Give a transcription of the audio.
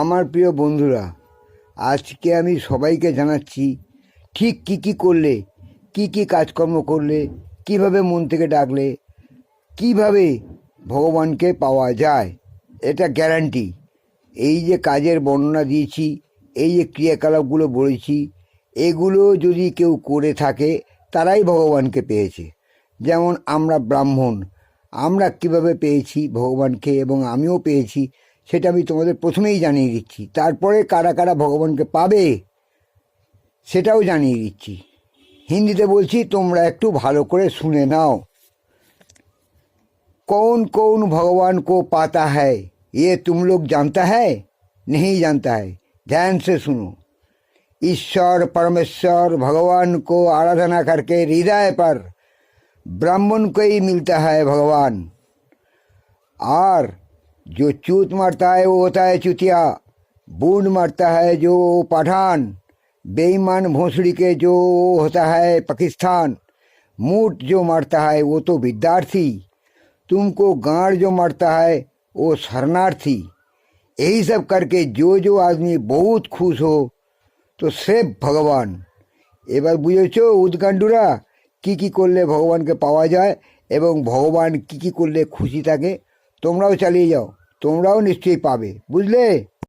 আমার প্রিয় বন্ধুরা আজকে আমি সবাইকে জানাচ্ছি ঠিক কি কি করলে কি কি কাজকর্ম করলে কিভাবে মন থেকে ডাকলে কিভাবে ভগবানকে পাওয়া যায় এটা গ্যারান্টি এই যে কাজের বর্ণনা দিয়েছি এই যে ক্রিয়াকলাপগুলো বলেছি এগুলো যদি কেউ করে থাকে তারাই ভগবানকে পেয়েছে যেমন আমরা ব্রাহ্মণ আমরা কিভাবে পেয়েছি ভগবানকে এবং আমিও পেয়েছি সেটা আমি তোমাদের প্রথমেই জানিয়ে দিচ্ছি তারপরে কারাকারা ভগবানকে পাবে সেটাও জানিয়ে দিচ্ছি হিন্দিতে বলছি তোমরা একটু ভালো করে শুনে নাও কোন কোন ভগবান কো पाता है ये तुम लोग जानता है नहीं जानता है ध्यान से सुनो ईश्वर परमेश्वर भगवान को आराधना करके हृदय पर ब्राह्मण को ही मिलता है भगवान और जो चूत मरता है वो होता है चुतिया बूंद मरता है जो पठान बेईमान भोसड़ी के जो होता है पाकिस्तान मूट जो मरता है वो तो विद्यार्थी तुमको गाढ़ जो मरता है वो शरणार्थी यही सब करके जो जो आदमी बहुत खुश हो तो সেভ ভগবান এবার বুঝেছো উদ্গান্ডুরা কি কি করলে ভগবানকে পাওয়া যায় এবং भगवान की কি করলে खुशी থাকে তোমরাও চালিয়ে যাও তোমরাও নিশ্চয়ই পাবে বুঝলে